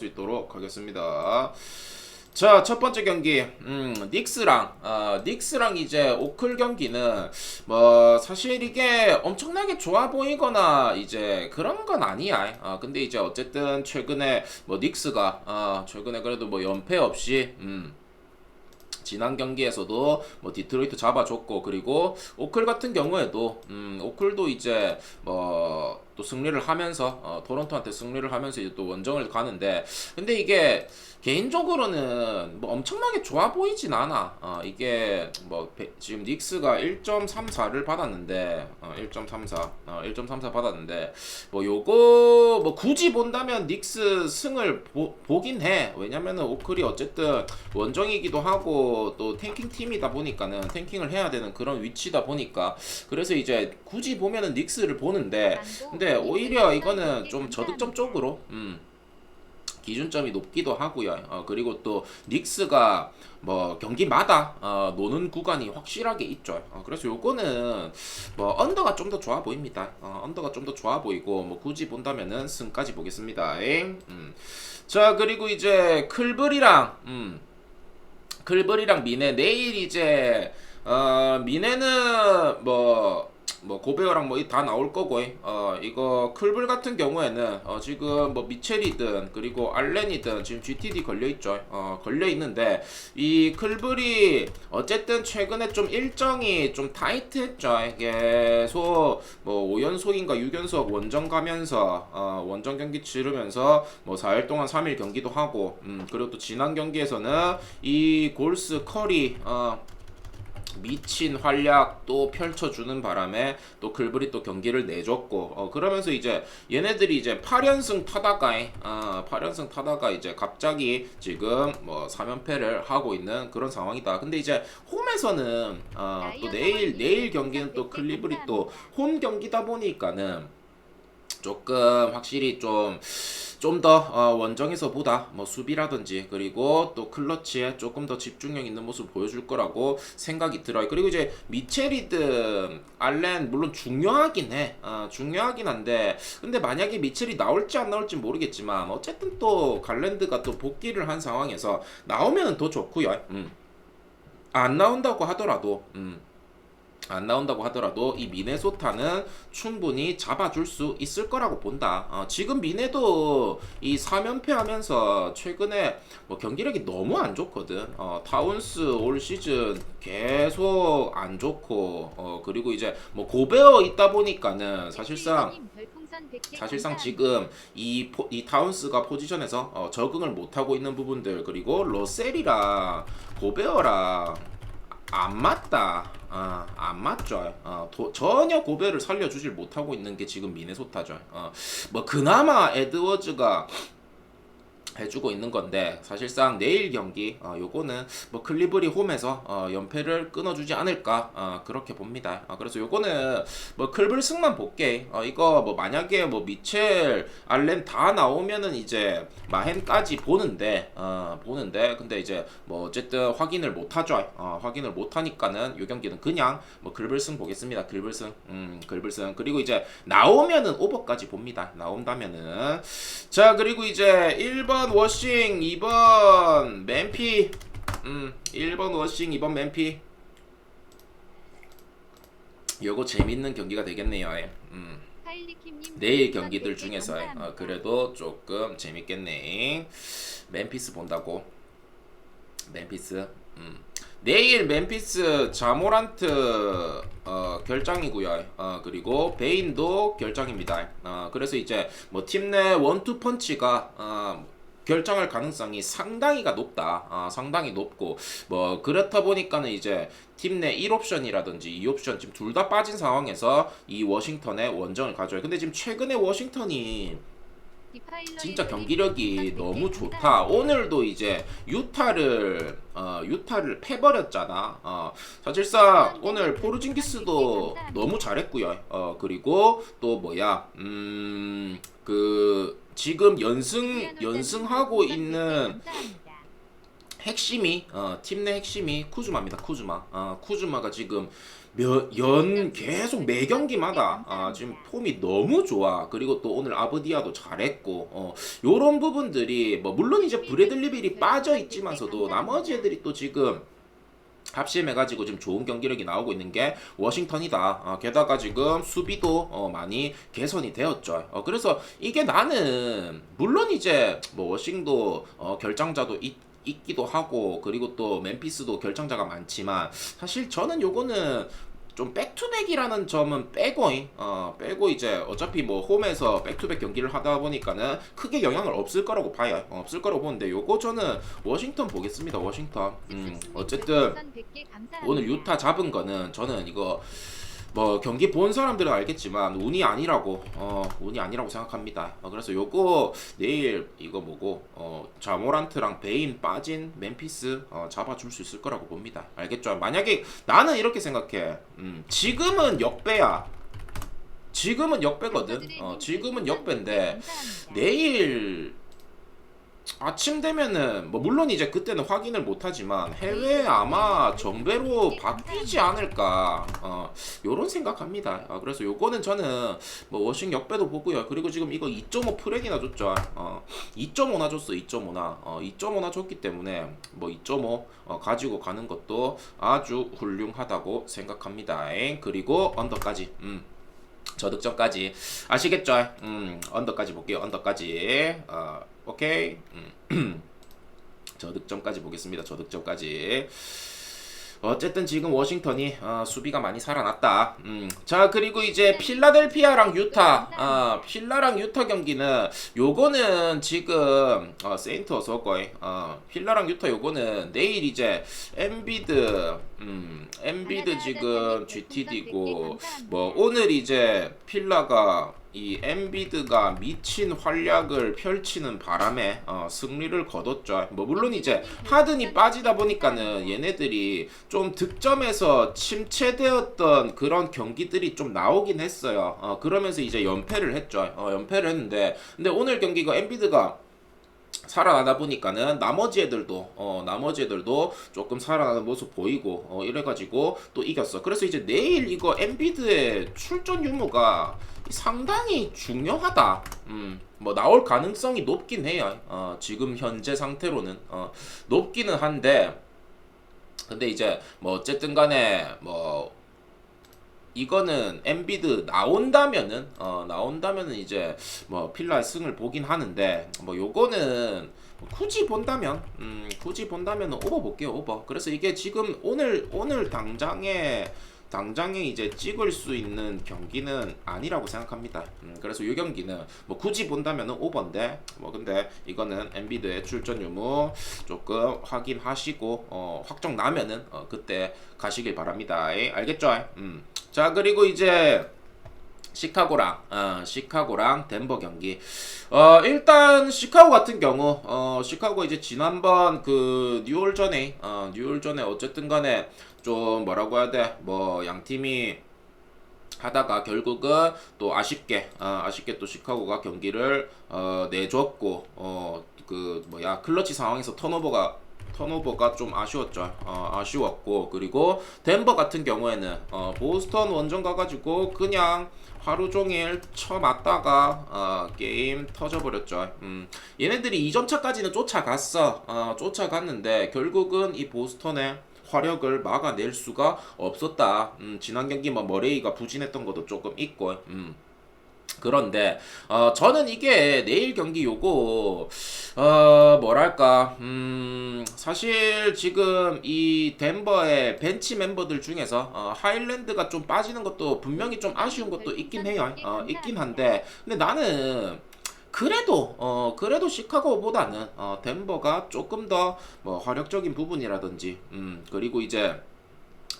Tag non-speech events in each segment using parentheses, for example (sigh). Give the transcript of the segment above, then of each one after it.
수 있도록 하겠습니다. 자, 첫 번째 경기, 음, 닉스랑, 어, 닉스랑 이제 오클 경기는, 뭐, 사실 이게 엄청나게 좋아 보이거나, 이제 그런 건 아니야. 어, 근데 이제 어쨌든 최근에, 뭐, 닉스가, 어, 최근에 그래도 뭐 연패 없이, 음, 지난 경기에서도 뭐 디트로이트 잡아줬고 그리고 오클 같은 경우에도 음 오클도 이제 뭐또 승리를 하면서 어, 토론토한테 승리를 하면서 이제 또 원정을 가는데 근데 이게 개인적으로는 뭐 엄청나게 좋아 보이진 않아. 어, 이게 뭐 배- 지금 닉스가 1.34를 받았는데 어, 1.34 어, 1.34 받았는데 뭐 요거 뭐 굳이 본다면 닉스 승을 보, 보긴 해. 왜냐면은 오클이 어쨌든 원정이기도 하고 또 탱킹 팀이다 보니까는 탱킹을 해야 되는 그런 위치다 보니까 그래서 이제 굳이 보면은 닉스를 보는데 근데 오히려 이거는 좀 저득점 쪽으로 음 기준점이 높기도 하고요. 어, 그리고 또 닉스가 뭐 경기마다 어, 노는 구간이 확실하게 있죠. 어, 그래서 요거는 뭐 언더가 좀 더 좋아 보입니다. 어, 언더가 좀 더 좋아 보이고 뭐 굳이 본다면은 승까지 보겠습니다. 엥? 음. 자 그리고 이제 클블이랑 음. 클블이랑 미네 내일 이제 어 미네는 뭐 뭐 고베어랑 뭐 다 나올 거고 어 이거 클블 같은 경우에는 어 지금 뭐 미첼이든 그리고 알렌이든 지금 GTD 걸려 있죠. 어 걸려 있는데 이 클블이 어쨌든 최근에 좀 일정이 좀 타이트했죠. 계속 뭐 5연속인가 6연속 원정 가면서 어 원정 경기 치르면서 뭐 4일 동안 3일 경기도 하고 음 그리고 또 지난 경기에서는 이 골스 커리 어 미친 활약 또 펼쳐주는 바람에 또 글브리 또 경기를 내줬고 어 그러면서 이제 얘네들이 이제 8연승 타다가 어 8연승 타다가 이제 갑자기 지금 뭐 3연패를 하고 있는 그런 상황이다. 근데 이제 홈에서는 어또 내일 내일 경기는 또 클리브리 또 홈 경기다 보니까는 조금 확실히 좀 좀 더 원정에서 보다 뭐 수비라든지 그리고 또 클러치에 조금 더 집중력 있는 모습을 보여줄 거라고 생각이 들어요. 그리고 이제 미첼이든 알렌 물론 중요하긴 해. 어, 중요하긴 한데 근데 만약에 미첼이 나올지 안 나올지 모르겠지만 어쨌든 또 갈랜드가 또 복귀를 한 상황에서 나오면 더 좋고요. 음. 안 나온다고 하더라도 음. 안 나온다고 하더라도 이 미네소타는 충분히 잡아줄 수 있을 거라고 본다. 어, 지금 미네도 이 3연패 하면서 최근에 뭐 경기력이 너무 안 좋거든. 어, 타운스 올 시즌 계속 안 좋고, 어, 그리고 이제 뭐 고베어 있다 보니까는 사실상 사실상 지금 이, 포, 이 타운스가 포지션에서 어, 적응을 못하고 있는 부분들 그리고 러셀이랑 고베어랑 안 맞다. 어, 안 맞죠. 어, 도, 전혀 고베를 살려주질 못하고 있는 게 지금 미네소타죠. 어, 뭐 그나마 에드워즈가 해주고 있는 건데 사실상 내일 경기 어, 요거는 뭐 클리브리 홈에서 어, 연패를 끊어주지 않을까 어, 그렇게 봅니다. 어, 그래서 요거는 뭐 클블 승만 볼게. 어, 이거 뭐 만약에 뭐 미첼 알렌 다 나오면은 이제 마헨까지 보는데 어, 보는데 근데 이제 뭐 어쨌든 확인을 못 하죠. 어, 확인을 못 하니까는 요 경기는 그냥 뭐 글블승 보겠습니다. 글블승, 음, 글블승 그리고 이제 나오면은 오버까지 봅니다. 나온다면은 자 그리고 이제 1번 워싱 2번 맨피 음 1번 워싱 2번 맨피 요거 재밌는 경기가 되겠네요 예. 음. 내일 경기들 중에서 어, 그래도 조금 재밌겠네 맨피스 본다고 맨피스 음. 내일 맨피스 자모란트 어, 결장이고요. 어, 그리고 베인도 결장입니다. 어, 그래서 이제 뭐 팀 내 원투 펀치가 어, 결정할 가능성이 상당히가 높다. 어, 상당히 높고 뭐 그렇다 보니까는 이제 팀 내 1옵션이라든지 2옵션 지금 둘 다 빠진 상황에서 이 워싱턴에 원정을 가져요. 근데 지금 최근에 워싱턴이 진짜 경기력이 너무 좋다. 오늘도 이제 유타를 어, 유타를 패버렸잖아. 어, 사실상 오늘 포르징기스도 너무 잘했고요. 어, 그리고 또 뭐야? 음, 그 지금 연승 연승하고 있는 핵심이 어, 팀 내 핵심이 쿠즈마입니다. 쿠즈마. 어, 쿠즈마가 지금 몇, 연 계속 매 경기마다 아, 지금 폼이 너무 좋아. 그리고 또 오늘 아브디아도 잘했고 어, 요런 부분들이 뭐 물론 이제 브래들리 빌이 빠져 있지만서도 나머지 애들이 또 지금 합심해가지고 지금 좋은 경기력이 나오고 있는 게 워싱턴이다. 어, 게다가 지금 수비도 어, 많이 개선이 되었죠. 어, 그래서 이게 나는 물론 이제 뭐 워싱도 어, 결장자도 있, 있기도 하고 그리고 또 멤피스도 결정자가 많지만 사실 저는 요거는 좀 백투백이라는 점은 빼고 어 빼고 이제 어차피 뭐 홈에서 백투백 경기를 하다 보니까는 크게 영향을 없을 거라고 봐요. 어, 없을 거라고 보는데 요거 저는 워싱턴 보겠습니다 워싱턴. 음 어쨌든 오늘 유타 잡은 거는 저는 이거 뭐 경기 본 사람들은 알겠지만 운이 아니라고 어 운이 아니라고 생각합니다. 어, 그래서 요거 내일 이거 뭐고 어 자모란트랑 베인 빠진 멤피스 어, 잡아줄 수 있을 거라고 봅니다. 알겠죠? 만약에 나는 이렇게 생각해. 음 지금은 역배야. 지금은 역배거든. 어 지금은 역배인데 내일 아침 되면은 뭐 물론 이제 그때는 확인을 못하지만 해외 아마 정배로 바뀌지 않을까 어 요런 생각합니다 아, 그래서 요거는 저는 뭐 워싱 역배도 보고요 그리고 지금 이거 2.5 프렉이나 줬죠 어 2.5나 줬어 2.5나 어 2.5나 줬기 때문에 뭐 2.5 어, 가지고 가는 것도 아주 훌륭하다고 생각합니다 엥? 그리고 언더까지 음 저득점까지 아시겠죠? 음, 언더까지 볼게요. 언더까지. 어, 오케이. 음. (clears throat) 저득점까지 보겠습니다. 저득점까지. 어쨌든 지금 워싱턴이 어, 수비가 많이 살아났다. 음. 자 그리고 이제 필라델피아랑 유타, 어, 필라랑 유타 경기는 요거는 지금 어, 세인트 어서 거이. 어, 필라랑 유타 요거는 내일 이제 엠비드, 음, 엠비드 지금 GTD고 뭐 오늘 이제 필라가 이 엠비드가 미친 활약을 펼치는 바람에 어, 승리를 거뒀죠. 뭐 물론 이제 하든이 빠지다 보니까는 얘네들이 좀 득점에서 침체되었던 그런 경기들이 좀 나오긴 했어요. 어, 그러면서 이제 연패를 했죠. 어, 연패를 했는데 근데 오늘 경기가 엠비드가 살아나다 보니까는 나머지 애들도 어 나머지 애들도 조금 살아나는 모습 보이고 어 이래가지고 또 이겼어. 그래서 이제 내일 이거 엠비드의 출전 유무가 상당히 중요하다. 음, 뭐 나올 가능성이 높긴 해요. 어 지금 현재 상태로는 어 높기는 한데 근데 이제 뭐 어쨌든 간에 뭐 이거는 엠비드 나온다면은 어 나온다면은 이제 뭐 필라의 승을 보긴 하는데 뭐 요거는 굳이 본다면 음 굳이 본다면은 오버 볼게요 오버. 그래서 이게 지금 오늘 오늘 당장에 당장에 이제 찍을 수 있는 경기는 아니라고 생각합니다. 음, 그래서 이 경기는 뭐 굳이 본다면은 오버인데 뭐 근데 이거는 엔비드의 출전 유무 조금 확인하시고 어, 확정 나면은 어, 그때 가시길 바랍니다. 에이, 알겠죠? 음. 자 그리고 이제 시카고랑 어, 시카고랑 덴버 경기. 어 일단 시카고 같은 경우 어 시카고 이제 지난번 그 뉴올전에 어 뉴올전에 어쨌든 간에 좀 뭐라고 해야 돼? 뭐 양 팀이 하다가 결국은 또 아쉽게 어, 아쉽게 또 시카고가 경기를 어, 내줬고 어 그 뭐야 클러치 상황에서 턴오버가 턴오버가 좀 아쉬웠죠. 어, 아쉬웠고 그리고 덴버 같은 경우에는 어, 보스턴 원정 가가지고 그냥 하루 종일 쳐맞다가 어, 게임 터져버렸죠. 음, 얘네들이 2점 차까지는 쫓아갔어. 어, 쫓아갔는데 결국은 이 보스턴의 화력을 막아낼 수가 없었다. 음, 지난 경기 뭐 머레이가 부진했던 것도 조금 있고. 음. 그런데 어 저는 이게 내일 경기 요거 어 뭐랄까 음 사실 지금 이 덴버의 벤치 멤버들 중에서 어 하일랜드가 좀 빠지는 것도 분명히 좀 아쉬운 것도 있긴 해요 어 있긴 한데 근데 나는 그래도 어 그래도 시카고보다는 어 덴버가 조금 더 뭐 화력적인 부분이라든지 음 그리고 이제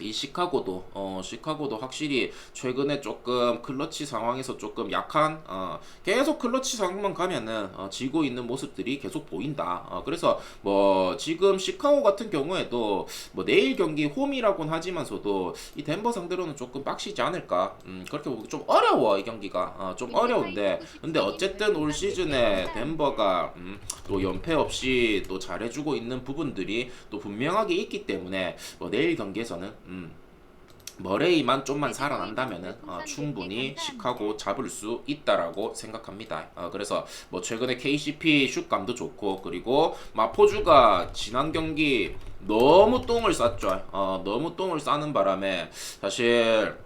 이 시카고도 어 시카고도 확실히 최근에 조금 클러치 상황에서 조금 약한 어 계속 클러치 상황만 가면은 어 지고 있는 모습들이 계속 보인다. 어 그래서 뭐 지금 시카고 같은 경우에도 뭐 내일 경기 홈이라고는 하지만서도 이 덴버 상대로는 조금 빡시지 않을까. 음 그렇게 보기 좀 어려워 이 경기가 어, 좀 어려운데 근데 어쨌든 올 시즌에 덴버가 음, 또 연패 없이 또 잘해주고 있는 부분들이 또 분명하게 있기 때문에 뭐 내일 경기에서는 음, 머레이만 좀만 살아난다면은 어, 충분히 시카고 잡을 수 있다라고 생각합니다. 어, 그래서 뭐 최근에 KCP 슛감도 좋고 그리고 마포주가 지난 경기 너무 똥을 쌌죠. 어, 너무 똥을 싸는 바람에 사실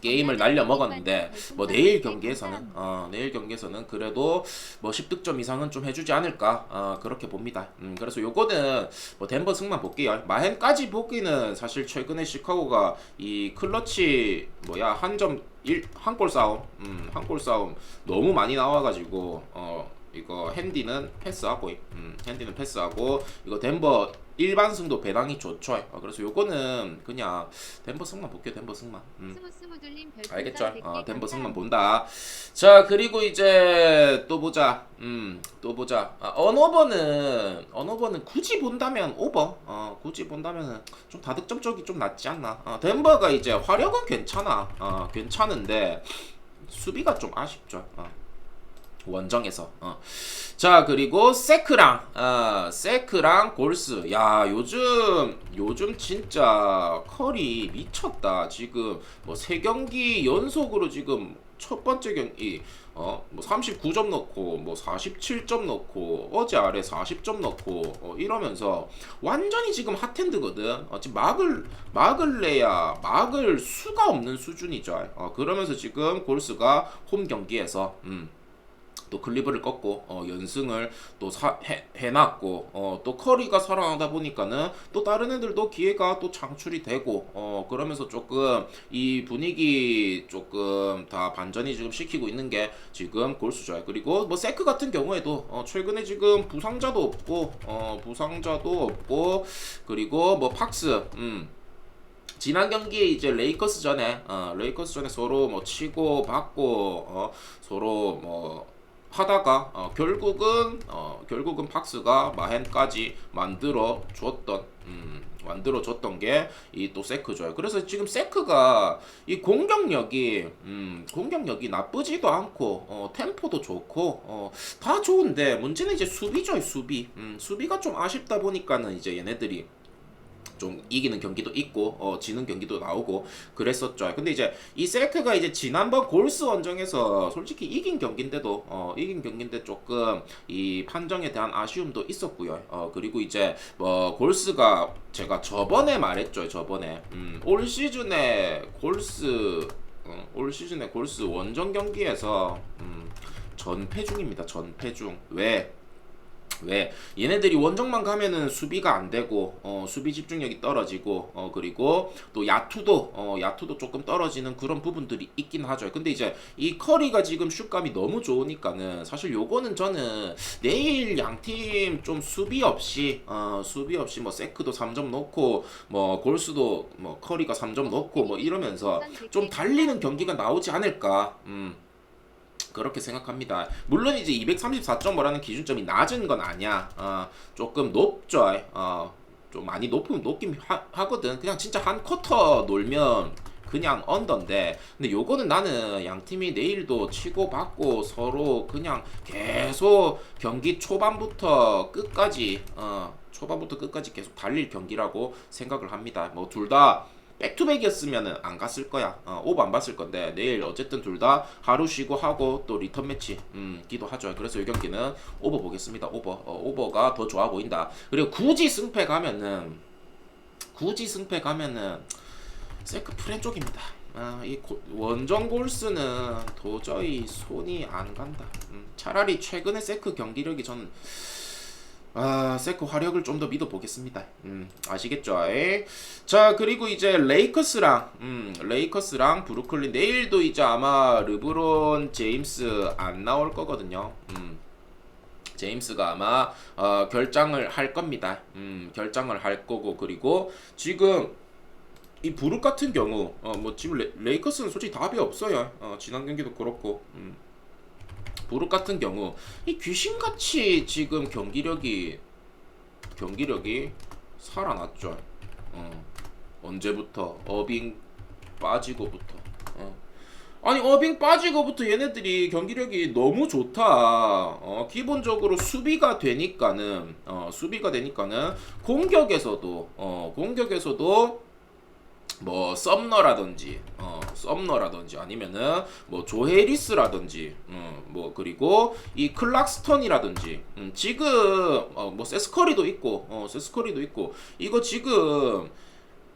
게임을 날려 먹었는데 뭐 내일 경기에서는 어 내일 경기에서는 그래도 뭐 10득점 이상은 좀 해주지 않을까 어 그렇게 봅니다. 음 그래서 요거는 뭐 덴버 승만 볼게요. 마헨까지 보기는 사실 최근에 시카고가 이 클러치 뭐야 한점일한골 싸움 음 한 골 싸움 너무 많이 나와가지고 어 이거 핸디는 패스하고 음 핸디는 패스하고 이거 덴버 일반 승도 배당이 좋죠. 어, 그래서 요거는 그냥 덴버 승만 볼게요. 덴버 승만. 음. 알겠죠? 100개 어, 덴버. 승만 본다. 자, 그리고 이제 또 보자. 음, 또 보자. 아, 언어버는 언어버는 굳이 본다면 오버. 어, 굳이 본다면은 좀 다득점 쪽이 좀 낫지 않나. 어, 덴버가 이제 화력은 괜찮아. 어, 괜찮은데 수비가 좀 아쉽죠. 어. 원정에서. 어. 자 그리고 세크랑 어, 세크랑 골스. 야 요즘 요즘 진짜 컬이 미쳤다. 지금 뭐 세 경기 연속으로 지금 첫 번째 경기 어 뭐 39점 넣고 뭐 47점 넣고 어제 아래 40점 넣고 어, 이러면서 완전히 지금 핫핸드거든. 어, 지금 막을 막을 내야 막을 수가 없는 수준이죠. 어, 그러면서 지금 골스가 홈 경기에서 음. 또 클리브를 꺾고 어, 연승을 또 사, 해, 해놨고 어, 또 커리가 살아나다 보니까는 또 다른 애들도 기회가 또 창출이 되고 어, 그러면서 조금 이 분위기 조금 다 반전이 지금 시키고 있는 게 지금 골수죠. 그리고 뭐 세크 같은 경우에도 어, 최근에 지금 부상자도 없고 어, 부상자도 없고 그리고 뭐 팍스 음. 지난 경기에 이제 레이커스 전에 어, 레이커스 전에 서로 뭐 치고 받고 어, 서로 뭐 하다가 어, 결국은 어, 결국은 팍스가 마헨까지 만들어 줬던 음, 만들어 줬던 게 이 또 세크죠. 그래서 지금 세크가 이 공격력이 음, 공격력이 나쁘지도 않고 어, 템포도 좋고 어, 다 좋은데 문제는 이제 수비죠, 수비. 음, 수비가 좀 아쉽다 보니까는 이제 얘네들이 좀 이기는 경기도 있고 어 지는 경기도 나오고 그랬었죠. 근데 이제 이 세크가 이제 지난번 골스 원정에서 솔직히 이긴 경기인데도 어 이긴 경기인데 조금 이 판정에 대한 아쉬움도 있었고요. 어 그리고 이제 뭐 골스가 제가 저번에 말했죠. 저번에 음, 올 시즌에 골스 어, 올 시즌에 골스 원정 경기에서 음, 전패 중입니다. 전패 중. 왜? 왜 얘네들이 원정만 가면은 수비가 안 되고 어, 수비 집중력이 떨어지고 어, 그리고 또 야투도 어, 야투도 조금 떨어지는 그런 부분들이 있긴 하죠. 근데 이제 이 커리가 지금 슛감이 너무 좋으니까는 사실 요거는 저는 내일 양팀 좀 수비 없이 어, 수비 없이 뭐 세크도 3점 넣고 뭐 골스도 뭐 커리가 3점 넣고 뭐 이러면서 좀 달리는 경기가 나오지 않을까. 음. 그렇게 생각합니다. 물론 이제 234.5라는 기준점이 낮은 건 아니야. 어, 조금 높죠. 어, 좀 많이 높으면 높긴 하, 하거든. 그냥 진짜 한 쿼터 놀면 그냥 언더인데 근데 요거는 나는 양 팀이 내일도 치고 받고 서로 그냥 계속 경기 초반부터 끝까지 어 초반부터 끝까지 계속 달릴 경기라고 생각을 합니다. 뭐 둘 다 백투백이었으면은 안 갔을 거야. 어, 오버 안 봤을 건데 내일 어쨌든 둘 다 하루 쉬고 하고 또 리턴 매치 음 기도 하죠. 그래서 이 경기는 오버 보겠습니다. 오버 어, 오버가 더 좋아 보인다. 그리고 굳이 승패 가면은 굳이 승패 가면은 세크 프렌 쪽입니다. 아, 이 고- 원정 골스는 도저히 손이 안 간다. 음, 차라리 최근에 세크 경기력이 저는 아, 세크 화력을 좀 더 믿어 보겠습니다. 음, 아시겠죠? 에? 자, 그리고 이제 레이커스랑 음, 레이커스랑 브루클린 내일도 이제 아마 르브론 제임스 안 나올 거거든요. 음. 제임스가 아마 어, 결장을 할 겁니다. 음, 결장을 할 거고 그리고 지금 이 부룩 같은 경우 어, 뭐 지금 레, 레이커스는 솔직히 답이 없어요. 어, 지난 경기도 그렇고 음. 부룩 같은 경우 이 귀신같이 지금 경기력이 경기력이 살아났죠. 어. 언제부터 어빙 빠지고부터. 어. 아니 어빙 빠지고부터 얘네들이 경기력이 너무 좋다. 어, 기본적으로 수비가 되니까는 어, 수비가 되니까는 공격에서도 어, 공격에서도 뭐 썸너라든지 어 썸너라든지 아니면은 뭐 조헤리스라든지 음 뭐 그리고 이 클락스턴이라든지 음 지금 어 뭐 세스커리도 있고 어 세스커리도 있고 이거 지금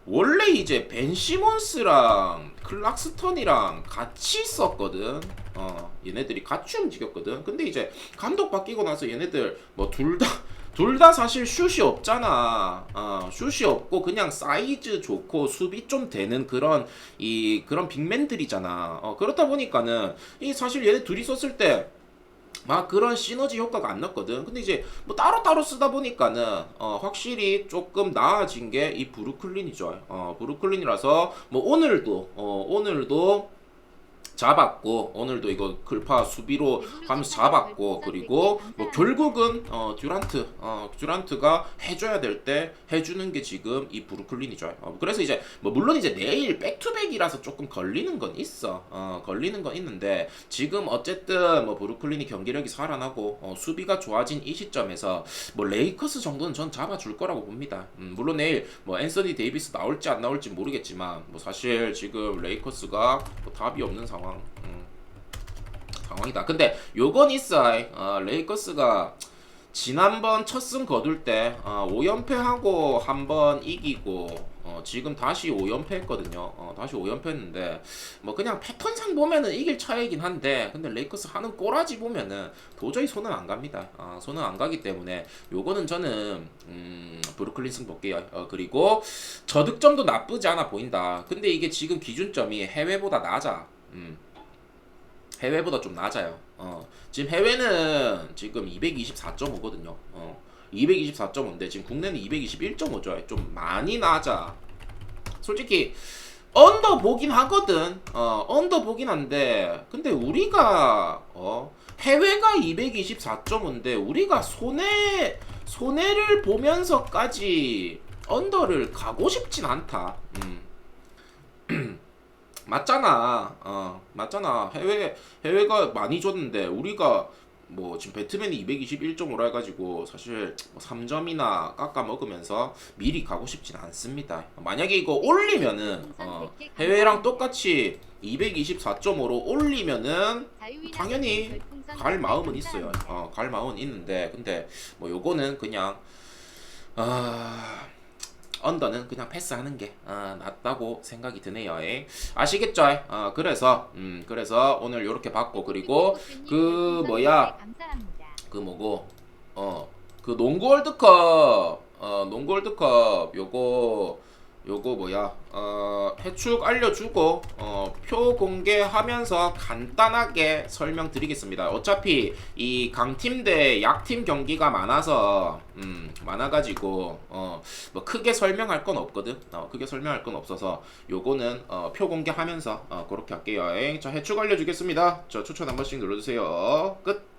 원래 이제 벤 시몬스랑 클락스턴이랑 같이 있었거든. 어, 얘네들이 같이 움직였거든. 근데 이제 감독 바뀌고 나서 얘네들 뭐 둘 다 둘 다 사실 슛이 없잖아. 어, 슛이 없고 그냥 사이즈 좋고 수비 좀 되는 그런 이 그런 빅맨들이잖아. 어, 그렇다 보니까는 이 사실 얘네 둘이 썼을 때막 그런 시너지 효과가 안 났거든. 근데 이제 뭐 따로따로 쓰다 보니까는 어 확실히 조금 나아진 게 이 브루클린이죠. 어 브루클린이라서 뭐 오늘도 어 오늘도 잡았고 오늘도 이거 글파 수비로 하면서 잡았고 그리고 뭐 결국은 어 듀란트 어 듀란트가 해줘야 될 때 해주는 게 지금 이 브루클린이죠. 어, 그래서 이제 뭐 물론 이제 내일 백투백이라서 조금 걸리는 건 있어. 어 걸리는 건 있는데 지금 어쨌든 뭐 브루클린이 경기력이 살아나고 어, 수비가 좋아진 이 시점에서 뭐 레이커스 정도는 전 잡아줄 거라고 봅니다. 음, 물론 내일 뭐 앤서니 데이비스 나올지 안 나올지 모르겠지만 뭐 사실 지금 레이커스가 뭐 답이 없는 상황. 음, 상황이다. 근데 요건 있어. 어, 레이커스가 지난번 첫 승 거둘 때 어, 5연패하고 한번 이기고 어, 지금 다시 5연패 했거든요. 어, 다시 5연패 했는데 뭐 그냥 패턴상 보면은 이길 차이긴 한데 근데 레이커스 하는 꼬라지 보면은 도저히 손은 안 갑니다. 어, 손은 안 가기 때문에 요거는 저는 음, 브루클린 승 볼게요. 어, 그리고 저득점도 나쁘지 않아 보인다. 근데 이게 지금 기준점이 해외보다 낮아. 음. 해외보다 좀 낮아요. 어, 지금 해외는 지금 224.5거든요. 어, 224.5인데 지금 국내는 221.5죠. 좀 많이 낮아. 솔직히 언더 보긴 하거든. 어, 언더 보긴 한데 근데 우리가 어, 해외가 224.5인데 우리가 손해 손해를 보면서까지 언더를 가고 싶진 않다. 음. 맞잖아. 어, 맞잖아. 해외 해외가 많이 줬는데 우리가 뭐 지금 배트맨이 221.5라 해가지고 사실 뭐 3점이나 깎아 먹으면서 미리 가고 싶진 않습니다. 만약에 이거 올리면은 어, 해외랑 똑같이 224.5로 올리면은 당연히 갈 마음은 있어요. 어, 갈 마음은 있는데 근데 뭐 요거는 그냥 아 언더는 그냥 패스하는 게 아, 낫다고 생각이 드네요. 에. 아시겠죠? 아, 그래서 음, 그래서 오늘 요렇게 받고 그리고 그 뭐야 그 뭐고 어 그 농구 월드컵 어 농구 월드컵 요거 요거 뭐야 어 해축 알려주고 어 표 공개하면서 간단하게 설명드리겠습니다. 어차피 이 강팀 대 약팀 경기가 많아서 음 많아가지고 어 뭐 크게 설명할 건 없거든. 어 크게 설명할 건 없어서 요거는 어 표 공개하면서 어 그렇게 할게요. 자 해축 알려주겠습니다. 저 추천 한 번씩 눌러주세요. 끝.